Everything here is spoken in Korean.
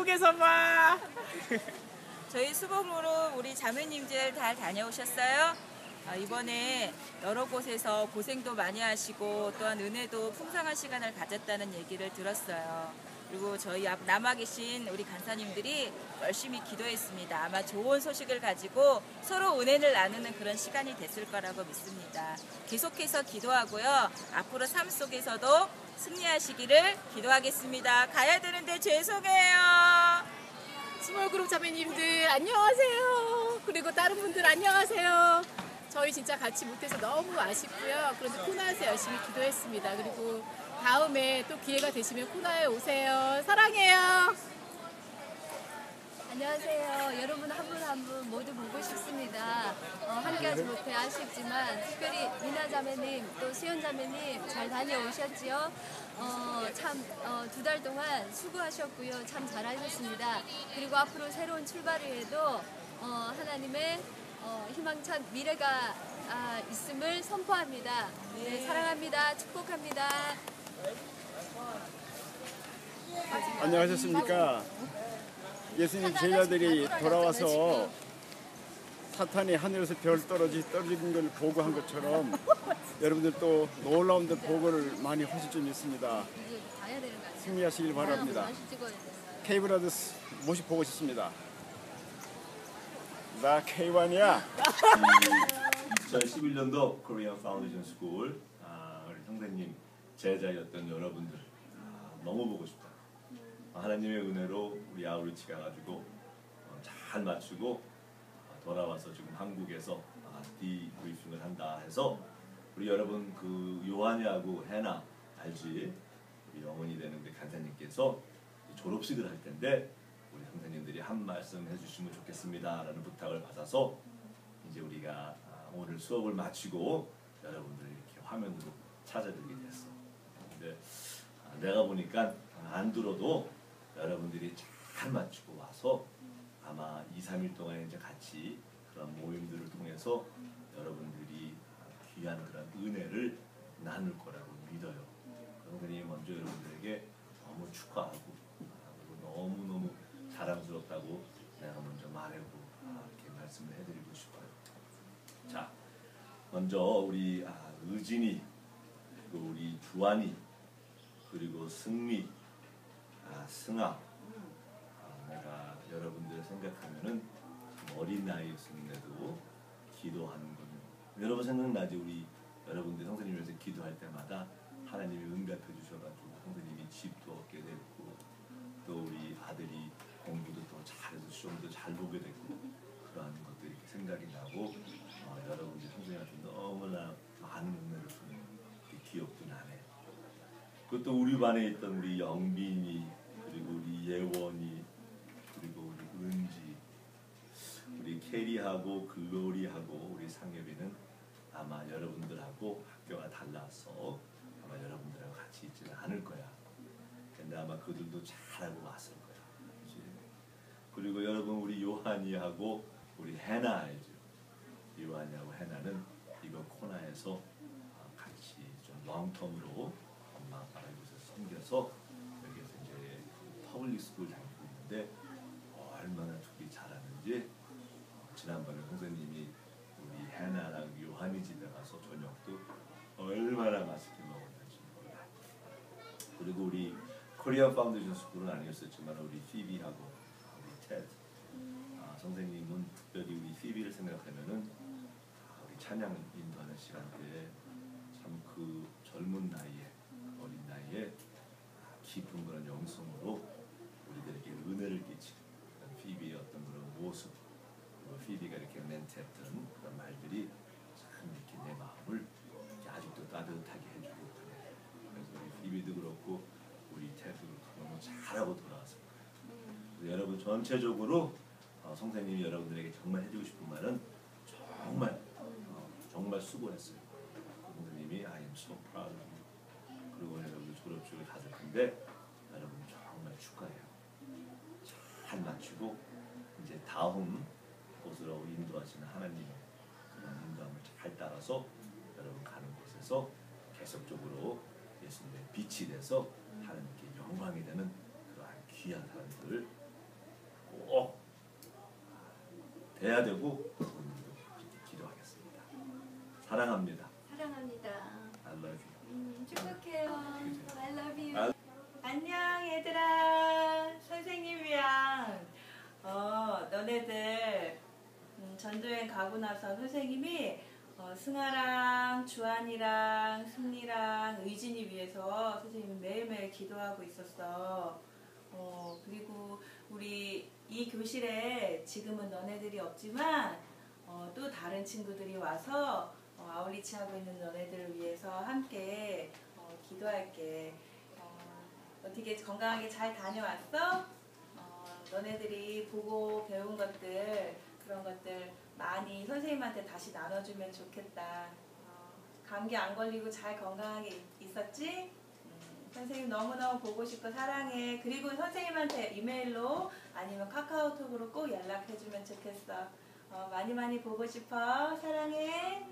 속에서 봐. 저희 수봉으로 우리 자매님들 잘 다녀오셨어요? 아, 이번에 여러 곳에서 고생도 많이 하시고 또한 은혜도 풍성한 시간을 가졌다는 얘기를 들었어요. 그리고 저희 앞 남아 계신 우리 간사님들이 열심히 기도했습니다. 아마 좋은 소식을 가지고 서로 은혜를 나누는 그런 시간이 됐을 거라고 믿습니다. 계속해서 기도하고요. 앞으로 삶 속에서도 승리하시기를 기도하겠습니다. 가야 되는데 죄송해요. 스몰그룹 자매님들 안녕하세요. 그리고 다른 분들 안녕하세요. 저희 진짜 같이 못해서 너무 아쉽고요. 그래서 코나에서 열심히 기도했습니다. 그리고 다음에 또 기회가 되시면 코나에 오세요. 사랑해요. 안녕하세요. 여러분 한 분 한 분 모두 보고 싶습니다. 어, 함께하지 못해 아쉽지만 특별히 미나 자매님 또 수연 자매님 잘 다녀오셨지요? 어, 참두 달 동안 수고하셨고요. 참 잘하셨습니다. 그리고 앞으로 새로운 출발을 해도 어, 하나님의 어, 희망찬 미래가 아, 있음을 선포합니다. 네, 사랑합니다. 축복합니다. 안녕하셨습니까? 예수님 제자들이 돌아와서 사탄이 하늘에서 별 떨어지 떨어지는 걸 보고한 것처럼 여러분들 또 놀라운 들 보고를 많이 하실 줄 믿습니다. 승리하시길 바랍니다. K브라더스 모습 보고 싶습니다. 나 K1이야. 2011년도 코리안 파운데이션 스쿨 아, 우리 형제님 제자였던 여러분들 아, 너무 보고 싶다. 아, 하나님의 은혜로 우리 아우리치 가 가지고 어, 잘 맞추고 아, 돌아와서 지금 한국에서 아, 디브리핑을 한다 해서 우리 여러분 그 요한이하고 해나 알지? 우리 영혼이 되는 그 간사님께서 졸업식을 할 텐데 우리 형사님들이 한 말씀 해주시면 좋겠습니다라는 부탁을 받아서 이제 우리가 아, 오늘 수업을 마치고 여러분들 이렇게 화면으로 찾아들게 됐어. 근데 아, 내가 보니까 안 들어도 여러분들이 잘 맞추고 와서 아마 2, 3일 동안 이제 같이 그런 모임들을 통해서 여러분들이 귀한 그런 은혜를 나눌 거라고 믿어요. 그러니 먼저 여러분들에게 너무 축하하고 아, 그리고 너무너무 자랑스럽다고 내가 먼저 말하고 아, 이렇게 말씀을 해드리고 싶어요. 자, 먼저 우리 아, 의진이 그리고 우리 주환이 그리고 승리, 아, 승아 아, 내가 여러분들 생각하면은 어린 나이였는데도 기도하는군요. 여러분 생각나지 우리 여러분들 성사님에서 기도할 때마다 하나님이 응답해 주셔가지고 성사님이 집도 얻게 됐고 또 우리 아들이 공부도 더 잘해서 시험도 잘 보게 됐고 그러한 것들이 이렇게 생각이 나고 어, 여러분들 성사님한테 너무나 많은 은혜를 주는 그 기억도 나네. 그것도 우리 반에 있던 우리 영빈이 그리고 우리 예원이 그리고 우리 은지 우리 캐리하고 글로리하고 우리 상엽이는 아마 여러분들하고 학교가 달라서 아마 여러분들하고 같이 있지는 않을 거야. 근데 아마 그들도 잘하고 왔을 거야. 그치? 그리고 여러분 우리 요한이하고 우리 해나 알죠? 요한이하고 해나는 이거 코나에서 어, 같이 좀 롱텀으로 섬겨서 여기에서 이제 퍼블릭 스쿨 다니고 있는데 얼마나 둘이 잘하는지 어, 지난번에 선생님이 우리 해나랑 요한이 집에 가서 저녁도 얼마나 맛있게 먹었는지 몰라. 그리고 우리 코리안 파운데이션 스쿨은 아니었었지만 우리 피비하고 우리 테드 아, 선생님은 특별히 우리 피비를 생각하면은 아, 우리 찬양 인도하는 시간 때에 참그 젊은 나이에 어린 나이에 아, 깊은 그런 영성으로 우리들에게 은혜를 끼치는 그런 피비의 어떤 그런 모습 그리고 피비가 이렇게 멘트했던 그런 말들이 참 이렇게 내 마음을 이렇게 아직도 따뜻하게 해주고 그래. 그래서 우리 피비도 그렇고 우리 테드도 그렇고 너무 잘하고 돌아왔습니다. 그래서 여러분 전체적으로 어, 성사님이 여러분들에게 정말 해주고 싶은 말은 정말 어, 정말 수고했어요. 성사님이 I am so proud of you. 그리고 여러분 졸업식을 가질 텐데 여러분 정말 축하해요. 잘 맞추고 이제 다음 곳으로 인도하시는 하나님의 그런 인도함을 잘 따라서 여러분 가는 곳에서 계속적으로 예수님의 빛이 돼서 하나님께 영광이 되는 그러한 귀한 사람들 을 돼야 되고 기도하겠습니다. 사랑합니다. 사랑합니다. I love you. 음, 축복해요. I love you. 아. 안녕 얘들아 선생님이랑 어 너네들 음, 전도여행 가고 나서 선생님이 어, 승아랑 주한이랑 승리랑 의진이 위해서 선생님이 매일매일 기도하고 있었어 어 그리고 우리 이 교실에 지금은 너네들이 없지만 어, 또 다른 친구들이 와서 어, 아울리치 하고 있는 너네들을 위해서 함께 어, 기도할게. 어, 어떻게 건강하게 잘 다녀왔어? 어, 너네들이 보고 배운 것들 그런 것들 많이 선생님한테 다시 나눠주면 좋겠다. 어, 감기 안 걸리고 잘 건강하게 있- 있었지? 음, 선생님 너무너무 보고 싶고 사랑해. 그리고 선생님한테 이메일로 아니면 카카오톡으로 꼭 연락해주면 좋겠어. 어, 많이 많이 보고 싶어. 사랑해.